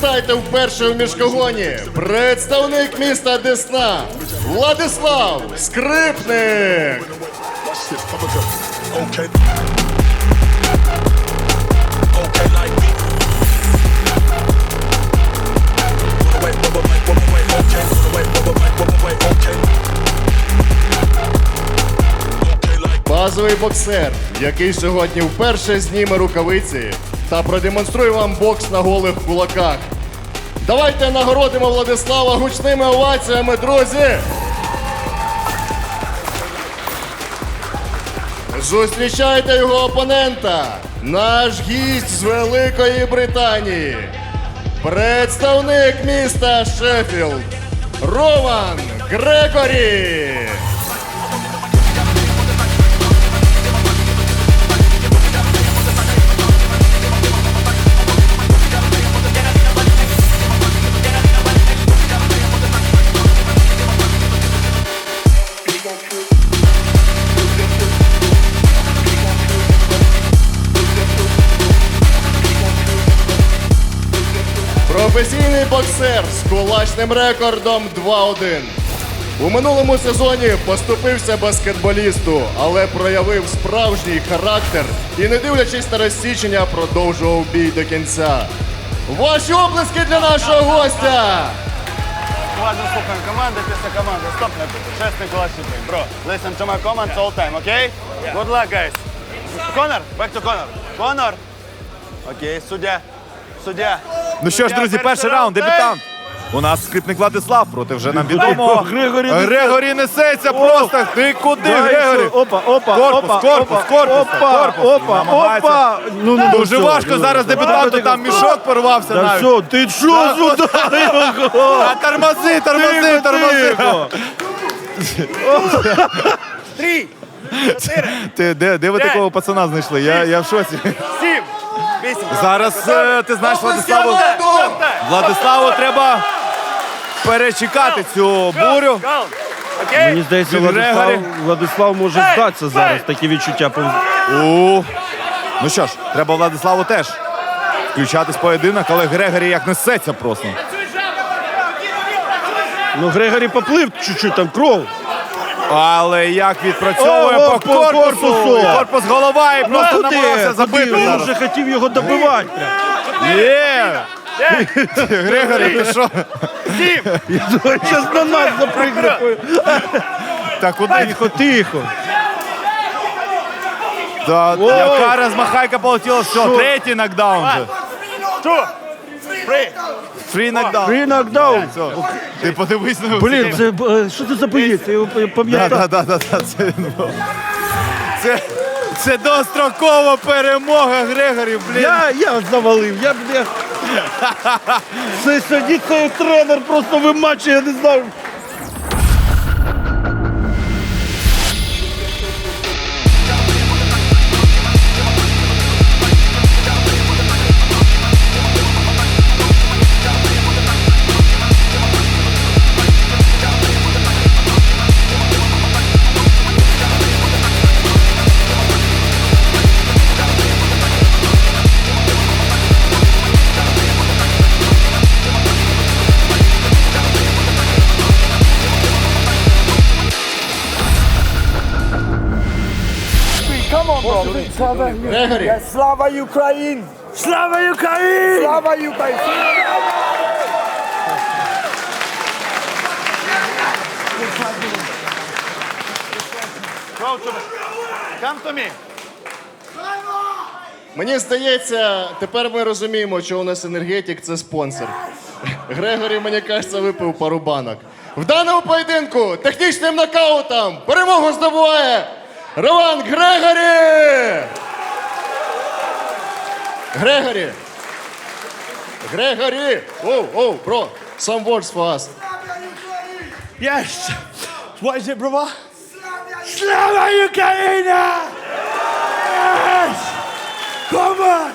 Привітайте вперше у міжкогоні представник міста Десна Владислав Скрипник. Базовий боксер, який сьогодні вперше зніме рукавиці та продемонструє вам бокс на голих кулаках. Давайте нагородимо Владислава гучними оваціями, друзі! Зустрічайте його опонента, наш гість з Великої Британії, представник міста Шеффілд, Роман Грегорі. Професійний боксер з кулачним рекордом 2-1. У минулому сезоні поступився баскетболісту, але проявив справжній характер і, не дивлячись на розсічення, продовжував бій до кінця. Ваші оплески для нашого гостя! Уважно слухаємо команди, після команди. Стоп, не чесний кулачний бій. Бро, listen to my comments all time, окей? Good luck, guys. Конор, back to Конор. Конор. Окей, суддя. Суддя. Ну що ж, друзі, перший раунд, дебютант. У нас скрипник Владислав проти вже нам відомого. Григорій несе- Григорій несеться просто. Ти куди, Григорій? Опа, опа, Корпус, опа, корпус, опа, корпус, опа, корпус. опа, Намагається. опа. Ну, ну, Дуже все, важко ну, зараз ну, дебютанту, ну, там мішок порвався Та навіть. все, ти що сюди? А тормози, тормози, тормози. Три, чотири, Ти, де, де ви такого пацана знайшли? Я, я в шоці. сім. Зараз е, ти знаєш Владиславу. Владиславу треба перечекати цю бурю. Мені здається, Від Владислав, Грегорі. Владислав може здатися зараз. Такі відчуття. пов- У. Ну що ж, треба Владиславу теж включатись в поєдинок, але Грегорі як несеться просто. Ну, Григорій поплив чуть-чуть, там кров. Але як відпрацьовує О, по по корпусу. корпусу. Корпус голова і Ну, просто куди? намагався забити. Він вже хотів його добивати. Є! Григорі, ти що? Я думаю, зараз на нас запригне. Та куди? Тихо, тихо. Ой. яка розмахайка полетіла, все, третій нокдаун. Two, three. Фрі нокдаун. Фрі нокдаун. Ти подивись на Блін, це е, що це за боїць? Я його Да, пам'ятаю. да, да, да, да, це він був. Це, це дострокова перемога Грегорів, блін. Я, я завалив, я, я... Це сьогодні цей тренер просто вимачує, я не знаю. Слава Україні! Слава Україні! Слава Україні! Go to me. Come to me. мені здається, тепер ми розуміємо, що у нас енергетик це спонсор. Грегорі, мені кажеться, випив пару банок. В даному поєдинку технічним нокаутом перемогу здобуває Роман Грегорі! Грегорі! Грегорі! Оу, оу, бро, some words for us. Yes. What is it, brother? Слава Україні! Yes! Come on!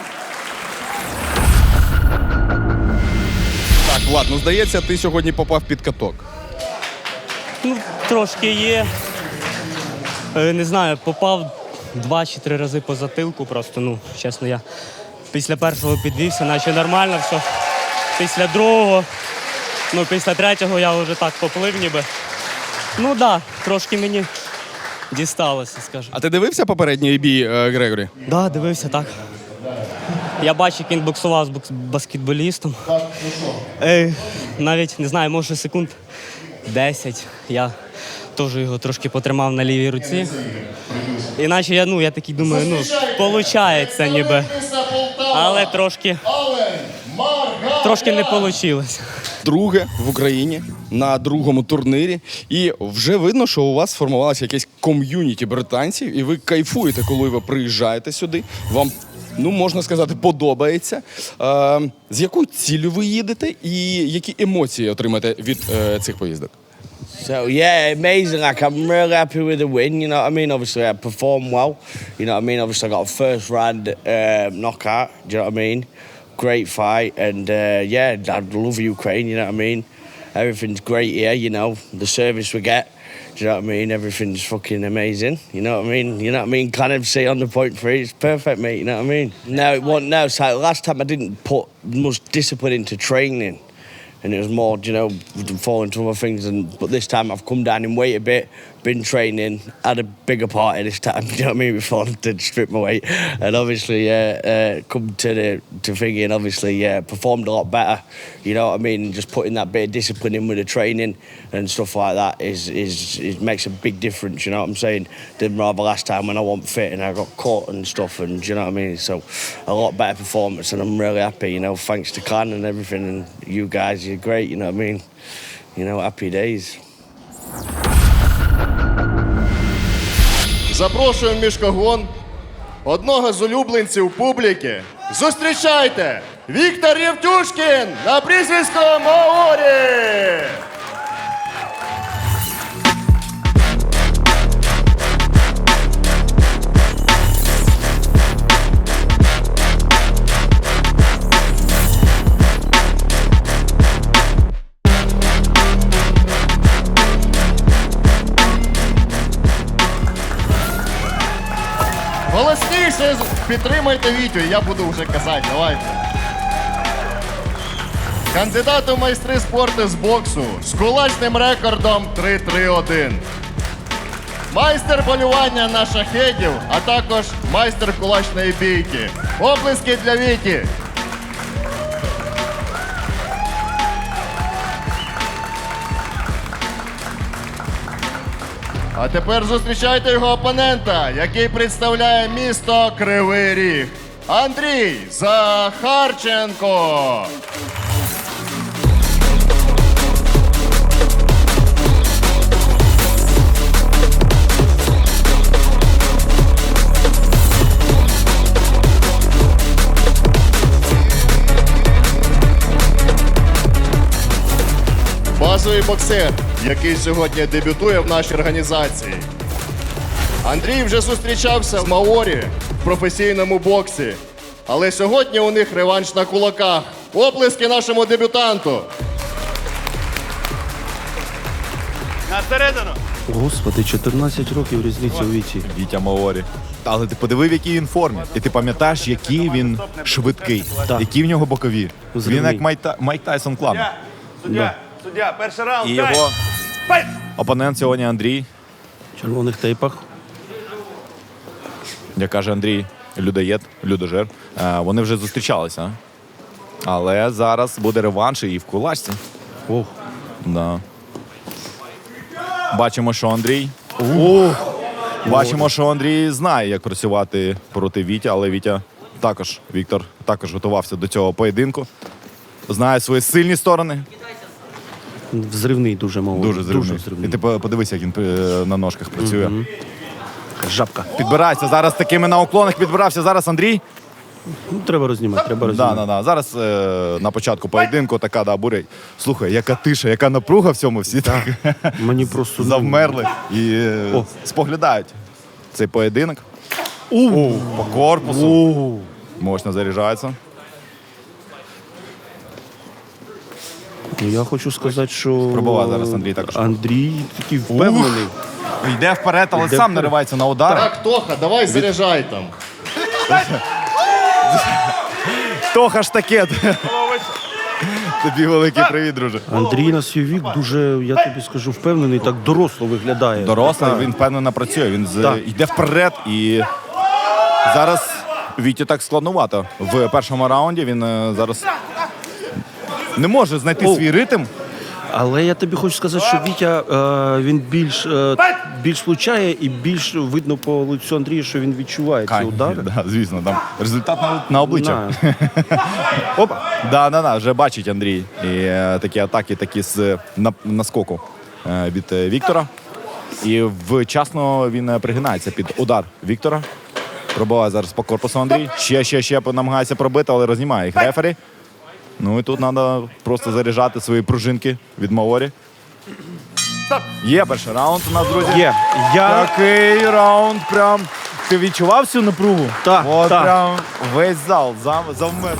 Так, Влад, ну здається, ти сьогодні попав під каток. Ну, трошки є. Е, Не знаю, попав два чи три рази по затилку. Просто, ну, чесно, я після першого підвівся, наче нормально все. після другого, ну після третього я вже так поплив ніби. Ну так, да, трошки мені дісталося, скажу. А ти дивився попередній бій е, Грегорі? Так, да, дивився так. Я бачив, як він боксував з бокс- баскетболістом. Е, навіть не знаю, може секунд 10. Я теж його трошки потримав на лівій руці. Іначе я, ну, я такий думаю, ну, виходить ніби. Але трошки, трошки не вийшло. Друге в Україні на другому турнірі. І вже видно, що у вас сформувалося якесь ком'юніті британців, і ви кайфуєте, коли ви приїжджаєте сюди. Вам, ну можна сказати, подобається. Е, з якою ціллю ви їдете, і які емоції отримаєте від е, цих поїздок? So yeah, amazing. Like I'm really happy with the win. You know what I mean? Obviously, I performed well. You know what I mean? Obviously, I got a first round uh, knockout. Do you know what I mean? Great fight, and uh, yeah, I love Ukraine. You know what I mean? Everything's great here. You know the service we get. Do you know what I mean? Everything's fucking amazing. You know what I mean? You know what I mean? Kind of see on the point three. It's perfect, mate. You know what I mean? No, it wasn't. No, so last time I didn't put much discipline into training and it was more, you know, falling to other things. And but this time I've come down in weight a bit, been training, had a bigger party this time. You know what I mean? Before I did strip my weight, and obviously, uh, uh, come to the to thinking, obviously, yeah, performed a lot better. You know what I mean? Just putting that bit of discipline in with the training and stuff like that is is it makes a big difference. You know what I'm saying? Than rather last time when I wasn't fit and I got caught and stuff. And do you know what I mean? So a lot better performance, and I'm really happy. You know, thanks to Clan and everything, and you guys, you're great. You know what I mean? You know, happy days. Запрошуємо в мішкогон одного з улюбленців публіки. Зустрічайте! Віктор Євтюшкін на прізвисько Маорі! Голосніше підтримайте Вітю, я буду вже казати, давайте. Кандидат у майстри спорту з боксу з кулачним рекордом 3-3-1. Майстер полювання на шахедів, а також майстер кулачної бійки. Оплески для Віті. А тепер зустрічайте його опонента, який представляє місто Кривий Ріг. Андрій Захарченко. Базовий боксер, який сьогодні дебютує в нашій організації. Андрій вже зустрічався з Маорі в професійному боксі. Але сьогодні у них реванш на кулаках. Оплески нашому дебютанту. На середину. Господи, 14 років різниця у віці. Вітя Маорі. Але ти подивив, в якій він формі. І ти пам'ятаєш, який він швидкий, Так. які в нього бокові. Він Зривний. як Майк, Та- Майк Тайсон Клан. Суддя, суддя, суддя, перший раунд. І дай. його! Опонент сьогодні Андрій, В червоних тейпах. як каже Андрій, людоєд, людожер. Е, Вони вже зустрічалися. Але зараз буде реванш і в кулачці. Ох. Да. Бачимо, що Андрій. Бачимо, що Андрій знає, як працювати проти Вітя, але Вітя також, Віктор також готувався до цього поєдинку. Знає свої сильні сторони. Взривний дуже мало. Дуже зривний. І ти по- подивися, як він е, на ножках працює. Жабка. Підбирається зараз такими на уклонах підбирався зараз Андрій. Ну, треба рознімати, треба Да, рознімати. да, да. Зараз е, на початку поєдинку така да, буря. Слухай, яка тиша, яка напруга в цьому, всі так Мені просто ну, завмерли і е, О. споглядають цей поєдинок. У, по корпусу. О, Мощно заряджається. Ну, я хочу сказати, що Пробував зараз Андрій також. Андрій такий впевнений. Йде вперед, але Йде сам вперед. наривається на удар. Так, Тоха, давай заряджай там. Тоха ж таке. Тобі великий привіт, друже. Андрій на свій вік дуже, я тобі скажу, впевнений, так доросло виглядає. Дорослий, він впевнено працює. Він з- Так. йде вперед і зараз Віті так складнувато. В першому раунді він е, зараз не може знайти свій ритм. Але я тобі хочу сказати, що Вітя е, він більш, е, більш влучає і більш видно по лицю Андрія, що він відчуває ці удари. Да, звісно, там результат на, на обличчя. На. Опа. Да, да, да, вже бачить Андрій. І е, такі атаки, такі з на, наскоку е, від е, Віктора. І вчасно він е, пригинається під удар Віктора. Пробиває зараз по корпусу Андрій. Ще, ще, ще намагається пробити, але рознімає їх рефері. Ну і тут треба просто заряджати свої пружинки від Маорі. Є перший раунд у нас, друзі. Є. Я Такий раунд прям. Ти відчував цю напругу? Так, От так. прям весь зал зам- завмер.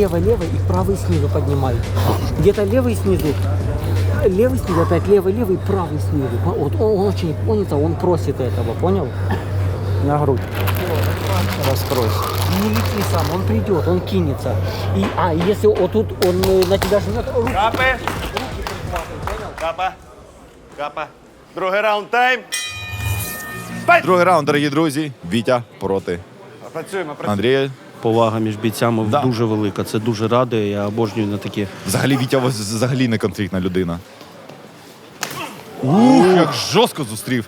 все нормально. Лево, лево и правый снизу поднимай. Где-то левый снизу. Левый снизу, опять левый, левый, правый снизу. Вот он, он очень, он, это, он просит этого, понял? На грудь. Раскройся. Не лети сам, он придет, он кинется. И, а, и если вот тут он э, на тебя жмет, руки Капи. Капа. Капа. Другий раунд тайм. Другий раунд, дорогі друзі. Вітя проти Працюємо, працюємо. Андрія. повага між бійцями Да. дуже велика. Це дуже радує. Я обожнюю на такі. Взагалі Вітя взагалі не конфліктна людина. Ух, як жорстко зустрів.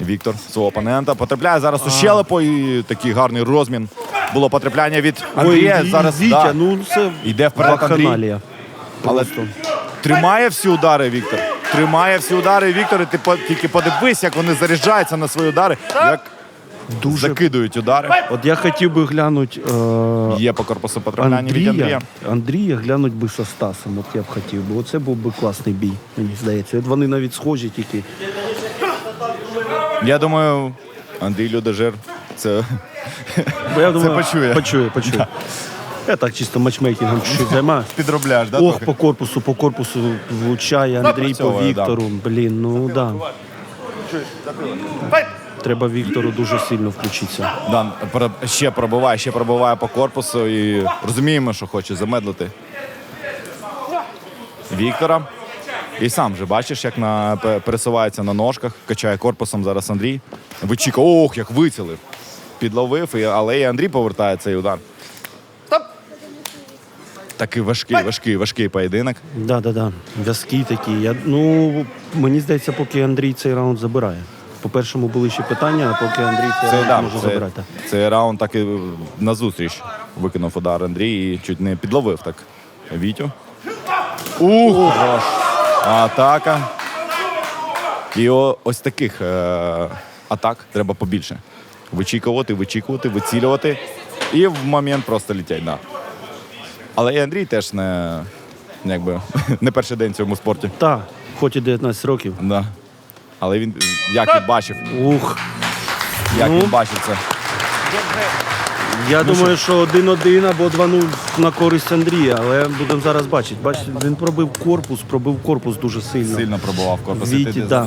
Віктор свого опонента потрапляє зараз у щелепу і такий гарний розмін. Було потрапляння від Андрія. Ой, зараз Вітя, да, ну це йде вперед Андрій. Але тримає всі удари Віктор. Тримає всі удари Віктор. І ти по- тільки подивись, як вони заряджаються на свої удари, як Дуже закидують удари. От я хотів би глянути е, Є по корпусу потрапляння від Андрія, Андрія. Андрія глянуть би со Стасом. От я б хотів би. Оце був би класний бій, мені здається. От вони навіть схожі тільки. Я думаю, Андрій Людожир це Бо я думаю, почує. Почує, почує. Я так чисто матчмейкінгом чуть-чуть займаюся. підробляєш, да? Ох, трохи? по корпусу, по корпусу влучає Андрій по Напрацьовує, да. Віктору. Блін, ну да. Треба Віктору дуже сильно включитися. Да, про- ще пробиває, ще пробиває по корпусу і розуміємо, що хоче замедлити Віктора. І сам же бачиш, як на, пе- пересувається на ножках, качає корпусом зараз Андрій. Вичіка, ох, як вицілив. Підловив, і, але і Андрій повертає цей удар. Такий важкий, важкий, важкий поєдинок. Да, да, да. В'язкі такі. Я, ну, мені здається, поки Андрій цей раунд забирає. По першому були ще питання, а поки Андрій цей Це, раунд може це, забирати. цей раунд так і назустріч викинув удар Андрій і чуть не підловив так Вітю. Ух. Атака. І о, ось таких е, атак треба побільше. Вичікувати, вичікувати, вицілювати. І в момент просто літять. Да. Але і Андрій теж не, якби, не перший день в цьому спорті. Так, хоч і 19 років. Да. Але він як він бачив, Ух. як Ну. він бачив це. Я думаю, що 1-1 або 2-0 на користь Андрія, але будемо зараз бачити. Бачите, він пробив корпус, пробив корпус дуже сильно. Сильно пробував корпус. Віті, так. да.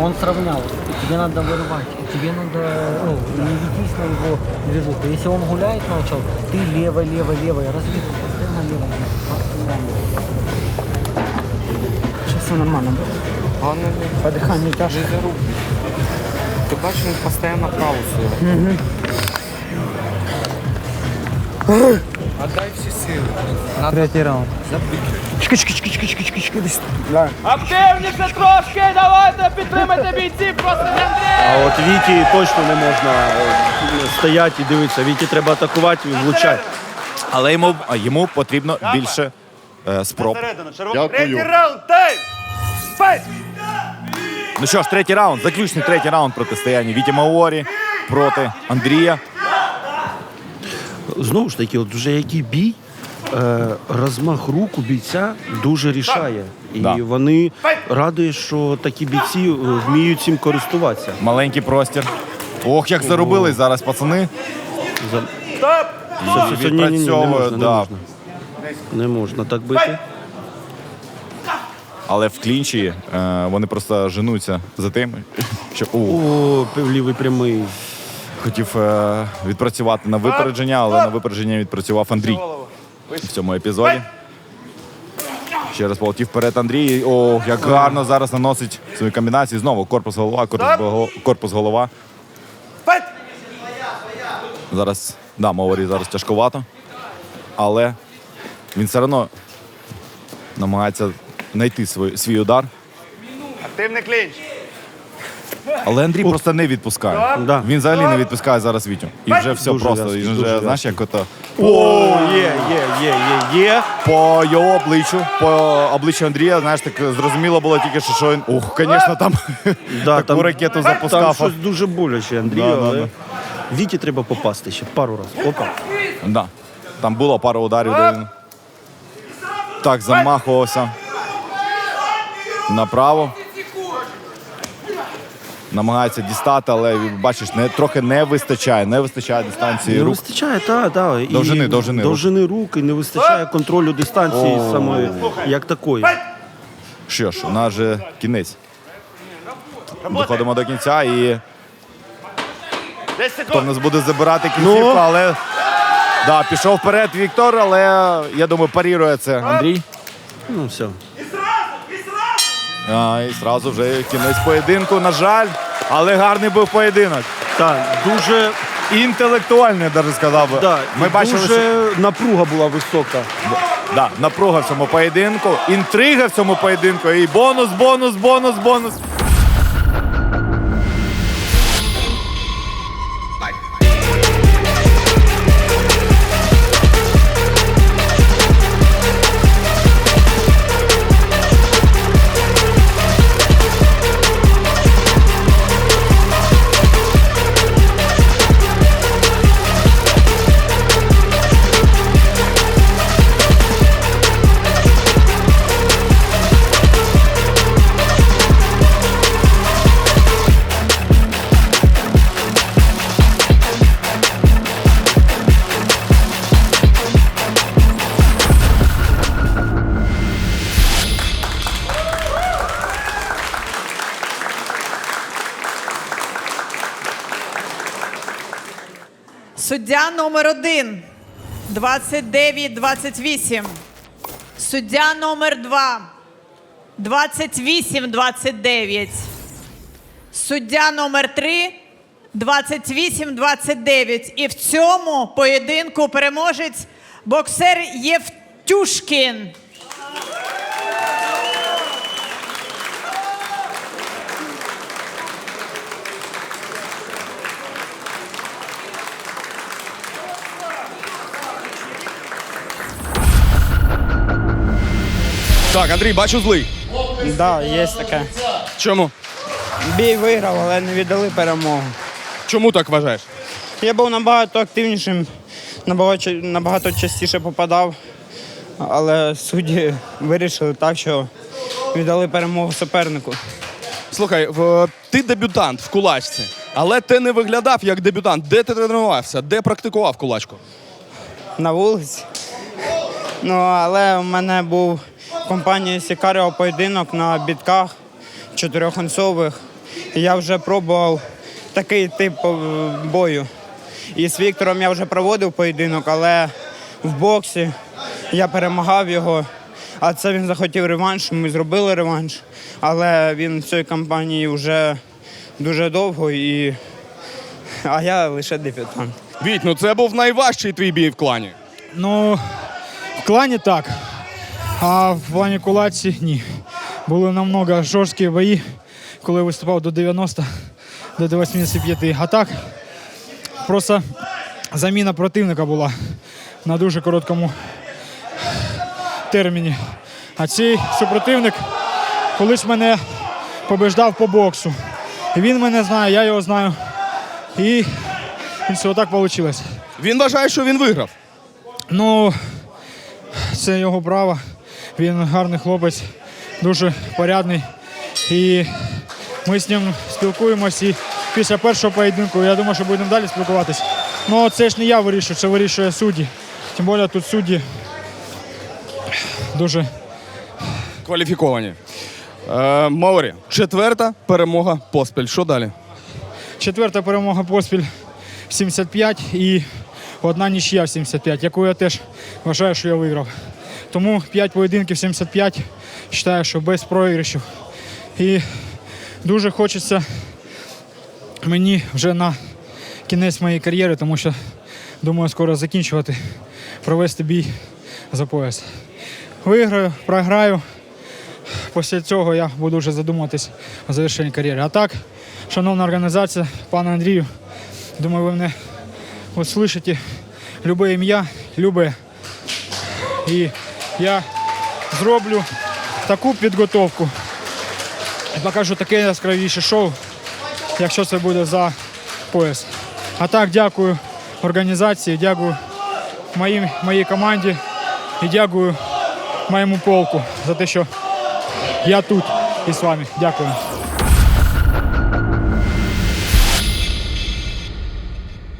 Он сравнял. Тебе надо вырывать. Тебе надо, ну, не ведись на его движуху. Если он гулять начал, ты лево, лево, лево. Развитывай постоянно лево. Сейчас все нормально будет. По дыханию тяжко. Ти бачиш, він постійно свою. Отдай всі сили. Третий раунд. Активніше трошки, давайте підтримайте бійців, просто А от Віті точно не можна е, стояти і дивитися. Віті треба атакувати і влучати. Але йому, а йому потрібно більше е, спроб. Дякую. Третій раунд, тайм! Ну що ж, третій раунд, заключний третій раунд протистояння Віті Маорі проти Андрія. Знову ж таки, от вже який бій, е, розмах рук у бійця дуже рішає. І Да. вони радує, що такі бійці е, вміють цим користуватися. Маленький простір. Ох, як заробили зараз пацани. За... Стоп! Все, все, все, ні, ні, ні, не відпрацьовує, можна, не да. можна. Не можна так бити. Але в клінчі е, вони просто женуться за тим, що о, О, лівий прямий. Хотів е, відпрацювати на випередження, але на випередження відпрацював Андрій в цьому епізоді. Ще раз полетів вперед Андрій. О, як гарно зараз наносить свої комбінації. Знову корпус голова, корпус, голова! Зараз, да, Маорі зараз тяжковато. Але він все одно намагається знайти свій, свій удар. Активний клінч. Але Андрій просто не відпускає. Да. Він взагалі не відпускає зараз Вітю. І вже все Дуже просто. в'язкий, І дуже вже, знаєш, як ото О, є, є, є, є, є. по його обличчю, по обличчю Андрія, знаєш, так зрозуміло було тільки, що, що він. Ух, звісно, там Да, таку ракету запускав. Там щось дуже боляче, Андрію, Да, да, але да. Віті треба попасти ще пару разів. Опа. Да. Там було пару ударів, де він так замахувався. Направо. Намагається дістати, але бачиш, не, трохи не вистачає. Не вистачає дистанції Не рук. вистачає, так, так. Довжини, довжини. Довжини рук і не вистачає контролю дистанції самої, як такої. Що ж, у нас же кінець. Доходимо до кінця і 10 хто в нас буде забирати кінцівку, Ну? але да, пішов вперед Віктор, але я думаю, парірує це Андрій. Ну, все. А, і зразу вже кінець поєдинку, на жаль, але гарний був поєдинок. Так, дуже, Інтелектуальний, я навіть сказав би. да, Ми і бачили, дуже що напруга була висока. да, напруга в цьому поєдинку, інтрига в цьому поєдинку, і бонус, бонус, бонус, бонус. Суддя номер один 29-28. Суддя номер два 28-29. Суддя номер три 28-29. І в цьому поєдинку переможець боксер Євтюшкін. Так, Андрій, бачу злий. Да, є таке. Чому? Бій виграв, але не віддали перемогу. Чому так вважаєш? Я був набагато активнішим, набагато, набагато частіше попадав, але судді вирішили так, що віддали перемогу супернику. Слухай, в- ти дебютант в кулачці, але ти не виглядав як дебютант. Де ти тренувався? Де практикував кулачку? на вулиці. Ну, але в мене був компанії Сікаріо поєдинок на бітках чотирьохонцових. Я вже пробував такий тип е, бою. І з Віктором я вже проводив поєдинок, але в боксі я перемагав його. А це він захотів реванш. Ми зробили реванш. Але він в цій кампанії вже дуже довго і. А я лише дебютант. Віть, ну це був найважчий твій бій в клані. Ну, в клані так. А в плані кулаці ні. Були намного жорсткі бої, коли виступав до 90, до 85. А так, просто заміна противника була на дуже короткому терміні. А цей супротивник колись мене побеждав по боксу. Він мене знає, я його знаю. І все отак вийшло. Він вважає, що він виграв. Ну, це його право. Він гарний хлопець, дуже порядний. І ми з ним спілкуємось. І після першого поєдинку я думаю, що будемо далі спілкуватись. Ну, це ж не я вирішую, це вирішує судді. Тим більше тут судді дуже Кваліфіковані. Е, Маорі, четверта перемога поспіль. Що далі? Четверта перемога поспіль 75 і одна нічия в 75, яку я теж вважаю, що я виграв. Тому 5 поєдинків 75, вважаю, що без програшів. І дуже хочеться мені вже на кінець моєї кар'єри, тому що думаю, скоро закінчувати, провести бій за пояс. Виграю, програю. Після цього я буду вже задумуватись о завершенні кар'єри. А так, шановна організація, пане Андрію, думаю, ви мене услышите. Любе ім'я, любе. І я зроблю таку підготовку. і Покажу таке яскравіше шоу, якщо це буде за пояс. А так, дякую організації, дякую моїй, моїй команді і дякую моєму полку за те, що я тут і з вами. Дякую.